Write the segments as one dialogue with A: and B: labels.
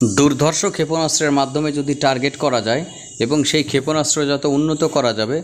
A: দুর্ধর্ষ ক্ষেপণাস্ত্রের মাধ্যমে যদি টার্গেট করা যায় এবং সেই ক্ষেপণাস্ত্র যত উন্নত করা যাবে,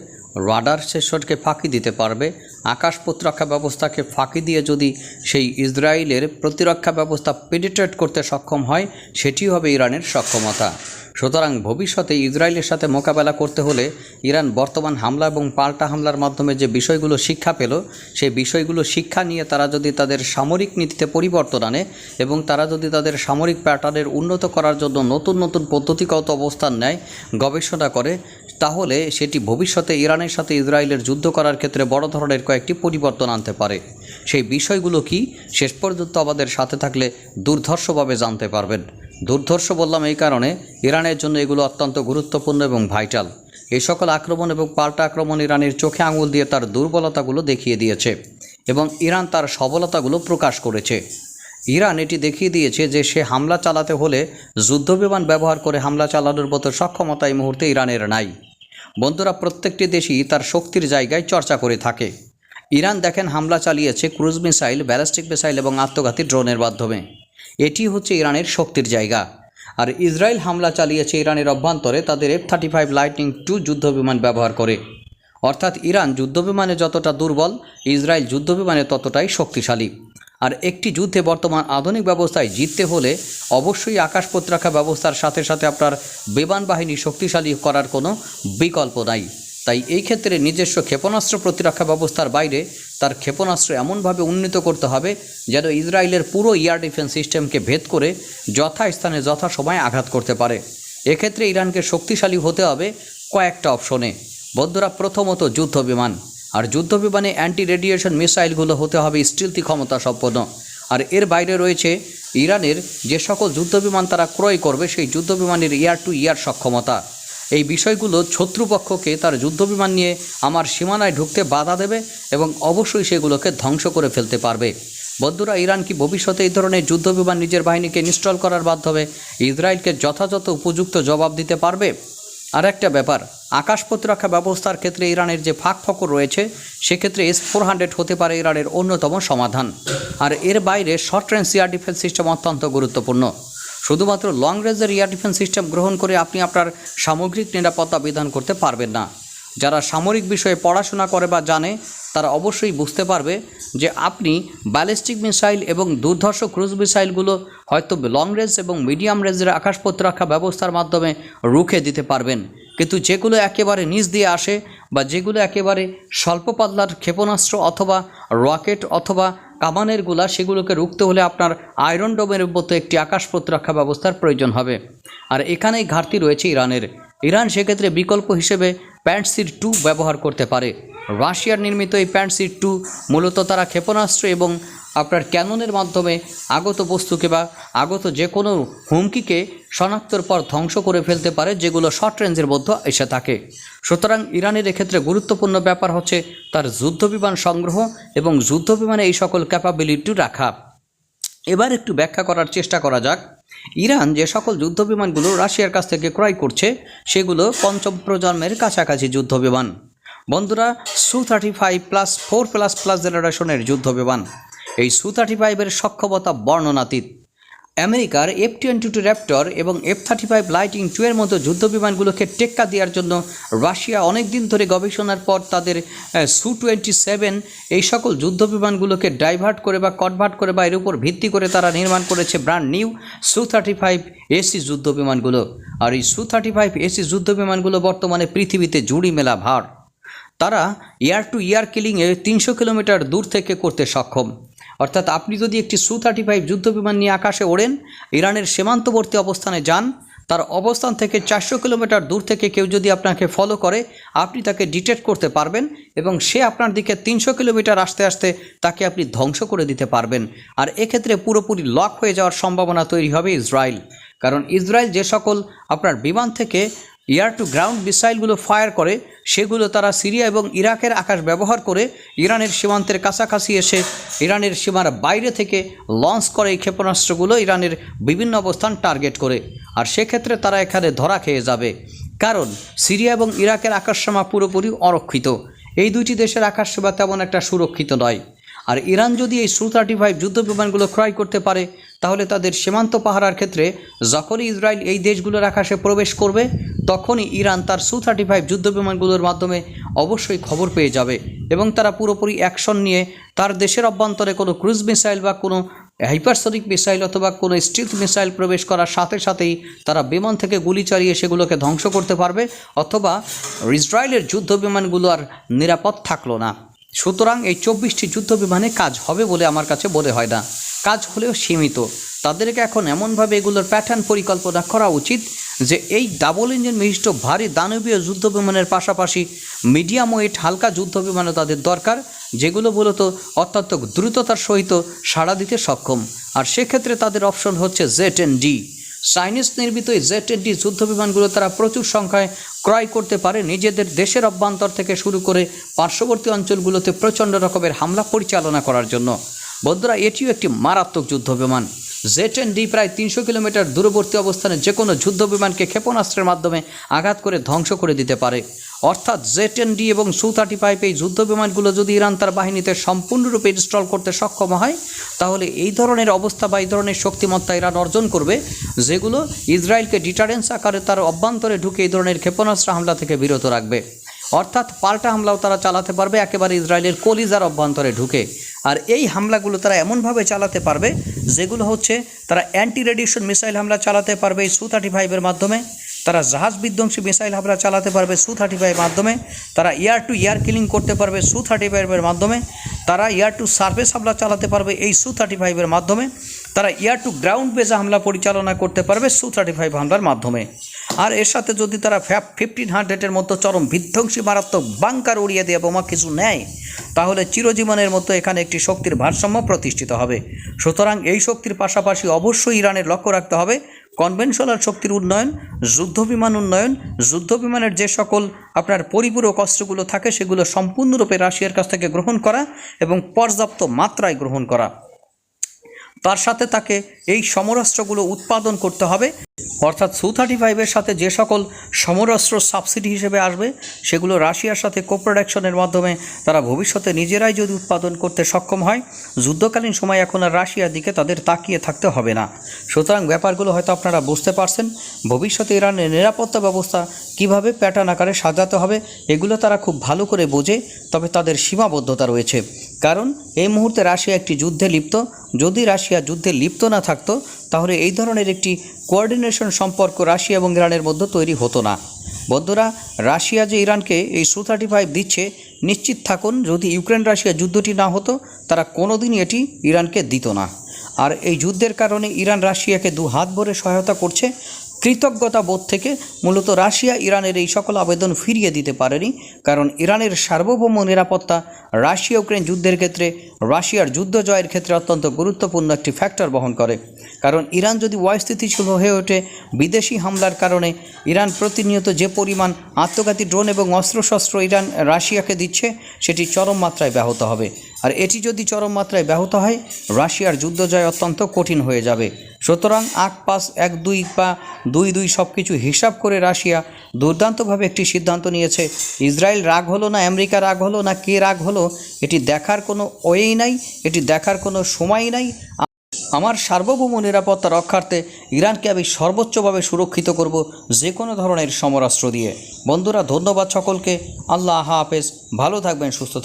A: রাডার সেশনকে ফাঁকি দিতে পারবে, আকাশ প্রতিরক্ষা ব্যবস্থাকে ফাঁকি দিয়ে যদি সেই ইসরায়েলের প্রতিরক্ষা ব্যবস্থা পেনিট্রেট করতে সক্ষম হয় সেটি হবে ইরানের সক্ষমতা। সুতরাং ভবিষ্যতে ইসরায়েলের সাথে মোকাবেলা করতে হলে ইরান বর্তমান হামলা এবং পাল্টা হামলার মাধ্যমে যে বিষয়গুলো শিক্ষা পেল, সেই বিষয়গুলো শিক্ষা নিয়ে তারা যদি তাদের সামরিক নীতিতে পরিবর্তন আনে এবং তারা যদি তাদের সামরিক প্যাটার্নের উন্নত করার জন্য নতুন নতুন পদ্ধতিগত অবস্থান নেয়, গবেষণা করে, তাহলে সেটি ভবিষ্যতে ইরানের সাথে ইসরায়েলের যুদ্ধ করার ক্ষেত্রে বড় ধরনের কয়েকটি পরিবর্তন আনতে পারে। সেই বিষয়গুলো কি, শেষ পর্যন্ত আমাদের সাথে থাকলে দুর্ধর্ষভাবে জানতে পারবেন। দুর্ধর্ষ বললাম এই কারণে ইরানের জন্য এগুলো অত্যন্ত গুরুত্বপূর্ণ এবং ভাইটাল। এই সকল আক্রমণ এবং পাল্টা আক্রমণ ইরানের চোখে আঙুল দিয়ে তার দুর্বলতাগুলো দেখিয়ে দিয়েছে এবং ইরান তার সবলতাগুলো প্রকাশ করেছে। ইরান এটি দেখিয়ে দিয়েছে যে সে হামলা চালাতে হলে যুদ্ধবিমান ব্যবহার করে হামলা চালানোর মতো সক্ষমতা এই মুহূর্তে ইরানের নাই। বন্ধুরা, প্রত্যেকটি দেশই তার শক্তির জায়গায় চর্চা করে থাকে। ইরান দেখেন হামলা চালিয়েছে ক্রুজ মিসাইল, ব্যালিস্টিক মিসাইল এবং আত্মঘাতী ড্রোনের মাধ্যমে। এটি হচ্ছে ইরানের শক্তির জায়গা। আর ইসরায়েল হামলা চালিয়েছে ইরানের অভ্যন্তরে, তাদের F thirty five Lightning two যুদ্ধবিমান ব্যবহার করে। অর্থাৎ ইরান যুদ্ধবিমানে যতটা দুর্বল, ইসরায়েল যুদ্ধবিমানে ততটাই শক্তিশালী। আর একটি যুদ্ধে বর্তমান আধুনিক ব্যবস্থায় জিততে হলে অবশ্যই আকাশ প্রতিরক্ষা ব্যবস্থার সাথে সাথে আপনার বিমান বাহিনী শক্তিশালী করার কোনো বিকল্প নাই। তাই এই ক্ষেত্রে নিজস্ব ক্ষেপণাস্ত্র প্রতিরক্ষা ব্যবস্থার বাইরে তার ক্ষেপণাস্ত্র এমনভাবে উন্নীত করতে হবে যেন ইসরায়েলের পুরো এয়ার ডিফেন্স সিস্টেমকে ভেদ করে যথাস্থানে যথাসময়ে আঘাত করতে পারে। এক্ষেত্রে ইরানকে শক্তিশালী হতে হবে কয়েকটা অপশনে। বন্ধুরা, প্রথমত যুদ্ধ বিমান আর যুদ্ধ বিমানে অ্যান্টি রেডিয়েশন মিসাইলগুলো হতে হবে স্টিলতি ক্ষমতা সম্পন্ন। আর এর বাইরে রয়েছে ইরানের যে সকল যুদ্ধবিমান তারা ক্রয় করবে সেই যুদ্ধবিমানের ইয়ার টু ইয়ার সক্ষমতা। এই বিষয়গুলো শত্রুপক্ষকে তার যুদ্ধবিমান নিয়ে আমার সীমানায় ঢুকতে বাধা দেবে এবং অবশ্যই সেগুলোকে ধ্বংস করে ফেলতে পারবে। বন্ধুরা, ইরান কি ভবিষ্যতে এই ধরনের যুদ্ধবিমান নিজের বাহিনীকে ইনস্টল করার মাধ্যমে ইসরায়েলকে যথাযথ উপযুক্ত জবাব দিতে পারবে? আর একটা ব্যাপার, আকাশ প্রতিরক্ষা ব্যবস্থার ক্ষেত্রে ইরানের যে ফাঁক ফকর রয়েছে, সেক্ষেত্রে এস ফোর হান্ড্রেড হতে পারে ইরানের অন্যতম সমাধান। আর এর বাইরে short range air defence system অত্যন্ত গুরুত্বপূর্ণ। শুধুমাত্র লং রেঞ্জের এয়ার ডিফেন্স সিস্টেম গ্রহণ করে আপনি আপনার সামগ্রিক নিরাপত্তা বিধান করতে পারবেন না। যারা সামরিক বিষয়ে পড়াশোনা করে বা জানে, তারা অবশ্যই বুঝতে পারবে যে আপনি ব্যালিস্টিক মিসাইল এবং দুর্ধর্ষ ক্রুজ মিসাইলগুলো হয়তো লং রেঞ্জ এবং মিডিয়াম রেঞ্জের আকাশ প্রতিরক্ষা ব্যবস্থার মাধ্যমে রুখে দিতে পারবেন। কিন্তু যেগুলো একেবারে নিচ দিয়ে আসে বা যেগুলো একেবারে স্বল্প পাতলার ক্ষেপণাস্ত্র অথবা রকেট অথবা কামানেরগুলা সেগুলোকে রুখতে হলে আপনার আয়রন ডোমের মতো একটি আকাশ প্রতিরক্ষা ব্যবস্থার প্রয়োজন হবে। আর এখানেই ঘাটতি রয়েছে ইরানের। ইরান সেক্ষেত্রে বিকল্প হিসেবে প্যান্টসির টু ব্যবহার করতে পারে। রাশিয়ার নির্মিত এই প্যান্টসির টু মূলত তারা ক্ষেপণাস্ত্র এবং আপনার ক্যাননের মাধ্যমে আগত বস্তুকে বা আগত যে কোনো হুমকিকে শনাক্তর পর ধ্বংস করে ফেলতে পারে, যেগুলো শর্ট রেঞ্জের মধ্যে এসে থাকে। সুতরাং ইরানের এক্ষেত্রে গুরুত্বপূর্ণ ব্যাপার হচ্ছে তার যুদ্ধবিমান সংগ্রহ এবং যুদ্ধবিমানে এই সকল ক্যাপাবিলিটি রাখা। এবার একটু ব্যাখ্যা করার চেষ্টা করা যাক। ইরান যে সকল যুদ্ধবিমানগুলো রাশিয়ার কাছ থেকে ক্রয় করছে, সেগুলো পঞ্চম প্রজন্মের কাছাকাছি যুদ্ধবিমান। বন্ধুরা, Su thirty five plus four plus plus জেনারেশনের যুদ্ধবিমান। এই সু থার্টি ফাইভের সক্ষমতা বর্ণনাতীত। আমেরিকার এফ টোয়েন্টি টু র্যাপ্টর এবং F thirty five Lightning two এর মতো যুদ্ধবিমানগুলোকে টেক্কা দেওয়ার জন্য রাশিয়া অনেক দিন ধরে গবেষণার পর তাদের সু টোয়েন্টি সেভেন এই সকল যুদ্ধবিমানগুলোকে ডাইভার্ট করে বা কনভার্ট করে বা এর উপর ভিত্তি করে তারা নির্মাণ করেছে brand new Su thirty five AC যুদ্ধবিমানগুলো। আর এই সু থার্টি ফাইভ এসি যুদ্ধবিমানগুলো বর্তমানে পৃথিবীতে জুড়ি মেলা ভার। তারা এয়ার টু এয়ার কিলিংয়ে তিনশো কিলোমিটার দূর থেকে করতে সক্ষম। অর্থাৎ আপনি যদি একটি সু থার্টি ফাইভ যুদ্ধবিমান নিয়ে আকাশে ওড়েন, ইরানের সীমান্তবর্তী অবস্থানে যান, তার অবস্থান থেকে চারশো কিলোমিটার দূর থেকে কেউ যদি আপনাকে ফলো করে, আপনি তাকে ডিটেক্ট করতে পারবেন এবং সে আপনার দিকে তিনশো কিলোমিটার আসতে আসতে তাকে আপনি ধ্বংস করে দিতে পারবেন। আর এক্ষেত্রে পুরোপুরি লক হয়ে যাওয়ার সম্ভাবনা তৈরি হবে ইসরায়েল। কারণ ইসরায়েল যে সকল আপনার বিমান থেকে এয়ার টু গ্রাউন্ড মিসাইলগুলো ফায়ার করে, সেগুলো তারা সিরিয়া এবং ইরাকের আকাশ ব্যবহার করে ইরানের সীমান্তের কাছাকাছি এসে ইরানের সীমার বাইরে থেকে লঞ্চ করে এই ক্ষেপণাস্ত্রগুলো ইরানের বিভিন্ন অবস্থান টার্গেট করে। আর সেক্ষেত্রে তারা এখানে ধরা খেয়ে যাবে। কারণ সিরিয়া এবং ইরাকের আকাশসীমা পুরোপুরি অরক্ষিত। এই দুইটি দেশের আকাশসীমা তেমন একটা সুরক্ষিত নয়। আর ইরান যদি এই সু থার্টি ফাইভ যুদ্ধ বিমানগুলো ক্রয় করতে পারে, তাহলে তাদের সীমান্ত পাহারার ক্ষেত্রে যখনই ইসরায়েল এই দেশগুলোর আকাশে প্রবেশ করবে তখনই ইরান তার সু থার্টি ফাইভ যুদ্ধ বিমানগুলোর মাধ্যমে অবশ্যই খবর পেয়ে যাবে এবং তারা পুরোপুরি অ্যাকশন নিয়ে তার দেশের অভ্যন্তরে কোনো ক্রুজ মিসাইল বা কোনো হাইপারসনিক মিসাইল অথবা কোনো স্ট্রিট মিসাইল প্রবেশ করার সাথে সাথেই তারা বিমান থেকে গুলি চালিয়ে সেগুলোকে ধ্বংস করতে পারবে অথবা ইসরায়েলের যুদ্ধ বিমানগুলো আর নিরাপদ থাকল না। সুতরাং এই চব্বিশটি যুদ্ধ বিমানে কাজ হবে বলে আমার কাছে মনে হয় না। কাজ হলেও সীমিত। তাদেরকে এখন এমনভাবে এগুলোর প্যাটার্ন পরিকল্পনা করা উচিত যে এই ডাবল ইঞ্জিন বিশিষ্ট ভারী দানবীয় যুদ্ধ বিমানের পাশাপাশি মিডিয়াম ওয়েট হালকা যুদ্ধ বিমানও তাদের দরকার, যেগুলো মূলত অত্যন্ত দ্রুততার সহিত সাড়া দিতে সক্ষম। আর সেক্ষেত্রে তাদের অপশন হচ্ছে জেট এন ডি চাইনিজ নির্মিত এই জেট এন ডি যুদ্ধ বিমানগুলো তারা প্রচুর সংখ্যায় ক্রয় করতে পারে। নিজেদের দেশের অভ্যন্তর থেকে শুরু করে পার্শ্ববর্তী অঞ্চলগুলোতে প্রচণ্ড রকমের হামলা পরিচালনা করার জন্য। বন্ধুরা, এটিও একটি মারাত্মক যুদ্ধ বিমান। জেট এন ডি প্রায় তিনশো কিলোমিটার দূরবর্তী অবস্থানে যে কোনো যুদ্ধ বিমানকে ক্ষেপণাস্ত্রের মাধ্যমে আঘাত করে ধ্বংস করে দিতে পারে। অর্থাৎ জেট এন ডি এবং সু থার্টি ফাইভ এই যুদ্ধ বিমানগুলো যদি ইরান তার বাহিনীতে সম্পূর্ণরূপে ইনস্টল করতে সক্ষম হয়, তাহলে এই ধরনের অবস্থা বা এই ধরনের শক্তিমত্তা ইরান অর্জন করবে, যেগুলো ইসরায়েলকে ডিটারেন্স আকারে তার অভ্যন্তরে ঢুকে এই ধরনের ক্ষেপণাস্ত্র হামলা থেকে বিরত রাখবে। অর্থাৎ পাল্টা হামলাও তারা চালাতে পারবে, একেবারে ইসরায়েলের কলিজার অভ্যন্তরে ঢুকে। আর এই হামলাগুলো তারা এমনভাবে চালাতে পারবে, যেগুলো হচ্ছে তারা অ্যান্টি রেডিয়েশন মিসাইল হামলা চালাতে পারবে এই সু থার্টি ফাইভের মাধ্যমে, তারা জাহাজ বিধ্বংসী মিসাইল হামলা চালাতে পারবে সু থার্টি ফাইভের মাধ্যমে, তারা ইয়ার টু ইয়ার কিলিং করতে পারবে সু থার্টি ফাইভের মাধ্যমে, তারা ইয়ার টু সার্ভেস হামলা চালাতে পারবে এই সু থার্টি ফাইভের মাধ্যমে, তারা ইয়ার টু গ্রাউন্ড বেজে হামলা পরিচালনা করতে পারবে সু থার্টি ফাইভ হামলার মাধ্যমে। আর এর সাথে যদি তারা ফিফটিন হান্ড্রেডের মতো চরম বিধ্বংসী মারাত্মক বাংকার উড়িয়ে দিয়ে বোমা কিছু নেয়, তাহলে চিরজীবনের মতো এখানে একটি শক্তির ভারসাম্য প্রতিষ্ঠিত হবে। সুতরাং এই শক্তির পাশাপাশি অবশ্যই ইরানের লক্ষ্য রাখতে হবে। কনভেনশনাল শক্তির উন্নয়ন যুদ্ধবিমান উন্নয়ন যুদ্ধবিমানের যে সকল আপনার পরিপূরক অস্ত্রগুলো থাকে, সেগুলো সম্পূর্ণরূপে রাশিয়ার কাছ থেকে গ্রহণ করা এবং পর্যাপ্ত মাত্রায় গ্রহণ করা। তার সাথে তাকে এই সমরাস্ত্রগুলো উৎপাদন করতে হবে। অর্থাৎ সু থার্টি ফাইভের সাথে যে সকল সমরাস্ত্র সাবসিডি হিসেবে আসবে, সেগুলো রাশিয়ার সাথে কোপ্রোডাকশনের মাধ্যমে তারা ভবিষ্যতে নিজেরাই যদি উৎপাদন করতে সক্ষম হয়, যুদ্ধকালীন সময় এখন আর রাশিয়ার দিকে তাদের তাকিয়ে থাকতে হবে না। সুতরাং ব্যাপারগুলো হয়তো আপনারা বুঝতে পারছেন, ভবিষ্যতে ইরানের নিরাপত্তা ব্যবস্থা কীভাবে প্যাটার্ন আকারে সাজাতে হবে, এগুলো তারা খুব ভালো করে বোঝে, তবে তাদের সীমাবদ্ধতা রয়েছে। কারণ এই মুহূর্তে রাশিয়া একটি যুদ্ধে লিপ্ত। যদি রাশিয়া যুদ্ধে লিপ্ত না থাকতো, তাহলে এই ধরনের একটি কোঅর্ডিনেশন সম্পর্ক রাশিয়া এবং ইরানের মধ্যে তৈরি হতো না। বন্ধুরা, রাশিয়া যে ইরানকে এই সু থার্টি ফাইভ দিচ্ছে, নিশ্চিত থাকুন, যদি ইউক্রেন রাশিয়া যুদ্ধটি না হতো, তারা কোনোদিনই এটি ইরানকে দিত না। আর এই যুদ্ধের কারণে ইরান রাশিয়াকে দু হাত ভরে সহায়তা করছে কৃতজ্ঞতা বোধ থেকে মূলত রাশিয়া ইরানের এই সকল আবেদন ফিরিয়ে দিতে পারেনি, কারণ ইরানের সার্বভৌম নিরাপত্তা রাশিয়া ইউক্রেন যুদ্ধের ক্ষেত্রে রাশিয়ার যুদ্ধ জয়ের ক্ষেত্রে অত্যন্ত গুরুত্বপূর্ণ একটি ফ্যাক্টর বহন করে। কারণ ইরান যদি অস্থিতিশীল হয়ে ওঠে, বিদেশি হামলার কারণে ইরান প্রতিনিয়ত যে পরিমাণ আত্মঘাতী ড্রোন এবং অস্ত্রশস্ত্র ইরান রাশিয়াকে দিচ্ছে, সেটি চরম মাত্রায় ব্যাহত হবে। আর এটি যদি চরম মাত্রায় ব্যাহত হয়, রাশিয়ার যুদ্ধ জয় অত্যন্ত কঠিন হয়ে যাবে। সুতরাং আট পাঁচ এক দুই বা দুই দুই সব কিছু হিসাব করে রাশিয়া দুর্দান্তভাবে একটি সিদ্ধান্ত নিয়েছে। ইসরায়েল রাগ হলো না, আমেরিকা রাগ হলো না, কে রাগ হলো, এটি দেখার কোনো ওয়েই নাই, এটি দেখার কোনো সময় নাই। আমার সার্বভৌম নিরাপত্তা রক্ষার্থে ইরানকে আমি সর্বোচ্চভাবে সুরক্ষিত করব যে কোনো ধরনের সমরাস্ত্র দিয়ে। বন্ধুরা, ধন্যবাদ সকলকে। আল্লাহ হাফেজ। ভালো থাকবেন, সুস্থ থাকবেন।